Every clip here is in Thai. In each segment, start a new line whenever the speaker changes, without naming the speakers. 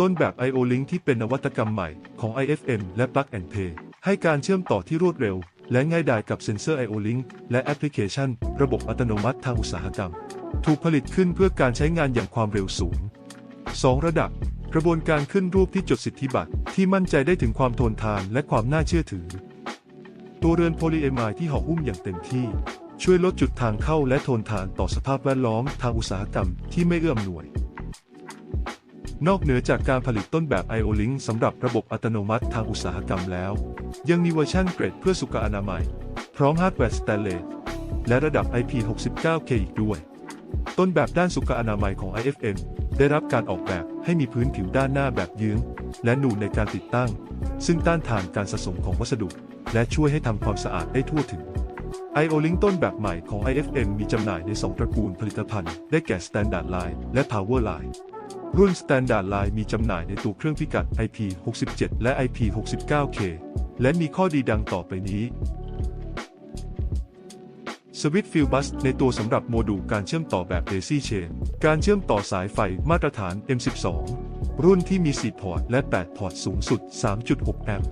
ต้นแบบ I/O Link ที่เป็นนวัตกรรมใหม่ของ IFM และ Plug and Pay ให้การเชื่อมต่อที่รวดเร็ว และง่ายดายกับเซ็นเซอร์ I/O Link และแอปพลิเคชัน ระบบอัตโนมัติทางอุตสาหกรรม ถูกผลิตขึ้นเพื่อการใช้งานอย่างความเร็วสูง 2 ระดับ กระบวนการขึ้นรูปที่จดสิทธิบัตรที่มั่นใจได้ถึงความทนทานและความน่าเชื่อถือ ตัวเรือนโพลีเอมายที่ห่อหุ้มอย่างเต็มที่ ช่วยลดจุดทางเข้าและทนทานต่อสภาพแวดล้อมทางอุตสาหกรรมที่ไม่เอื้อมหน่วย นอกเหนือจากการผลิตต้นแบบ I/O Link สำหรับระบบอัตโนมัติทางอุตสาหกรรมแล้ว ยังมีเวอร์ชันเกรดเพื่อสุขอนามัย พร้อมฮาร์ดแวร์สแตนเลสและระดับ IP69K อีกด้วย ต้นแบบด้านสุขอนามัยของ IFM ได้รับการออกแบบให้มีพื้นผิวด้านหน้าแบบยืงและนูนในการติดตั้ง ซึ่งต้านทานการสะสมของวัสดุ และช่วยให้ทำความสะอาดได้ทั่วถึง I/O Link ต้นแบบใหม่ของ IFM มีจำหน่ายใน 2 ตระกูลผลิตภัณฑ์ ได้แก่ Standard Line และ Power Line รุ่น Standard Line มีจำหน่ายในตัวเครื่องพิกัด IP67 และ IP69K และมีข้อดีดังต่อไปนี้ สวิตฟิลบัสในตัวสำหรับโมดูลการเชื่อมต่อแบบ Daisy Chain การเชื่อมต่อสายไฟมาตรฐาน M12 รุ่นที่มี 4 พอร์ต และ 8 พอร์ต สูงสุด 3.6 แอมป์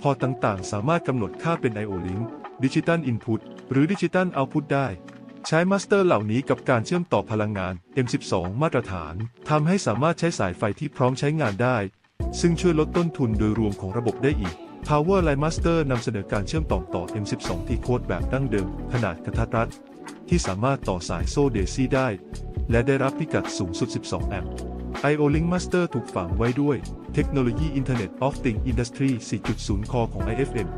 พอร์ตต่างๆ สามารถกำหนดค่าเป็น I/O Link Digital Input หรือ Digital Output ได้ ใช้มาสเตอร์เหล่านี้กับการเชื่อมต่อพลังงาน M12 มาตรฐานทำให้สามารถใช้สายไฟที่พร้อมใช้งานได้ ซึ่งช่วยลดต้นทุนโดยรวมของระบบได้อีก Power Line Master นำเสนอการเชื่อมต่อต่อ M12 ที่โคดแบบดั้งเดิม ขนาดกระทัดรัด ที่สามารถต่อสายโซ่เดซี่ได้ และได้รับพิกัดสูงสุด 12 แอมป์ I/O Link Master ถูกฝังไว้ด้วย เทคโนโลยี Internet of Things Industry 4.0คอของ IFM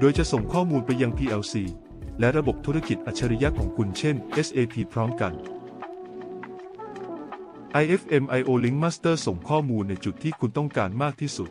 โดยจะส่งข้อมูลไปยัง PLC และระบบธุรกิจอัจฉริยะของคุณเช่น SAP พร้อมกัน IFM I/O Link Master ส่งข้อมูลในจุดที่คุณต้องการมากที่สุด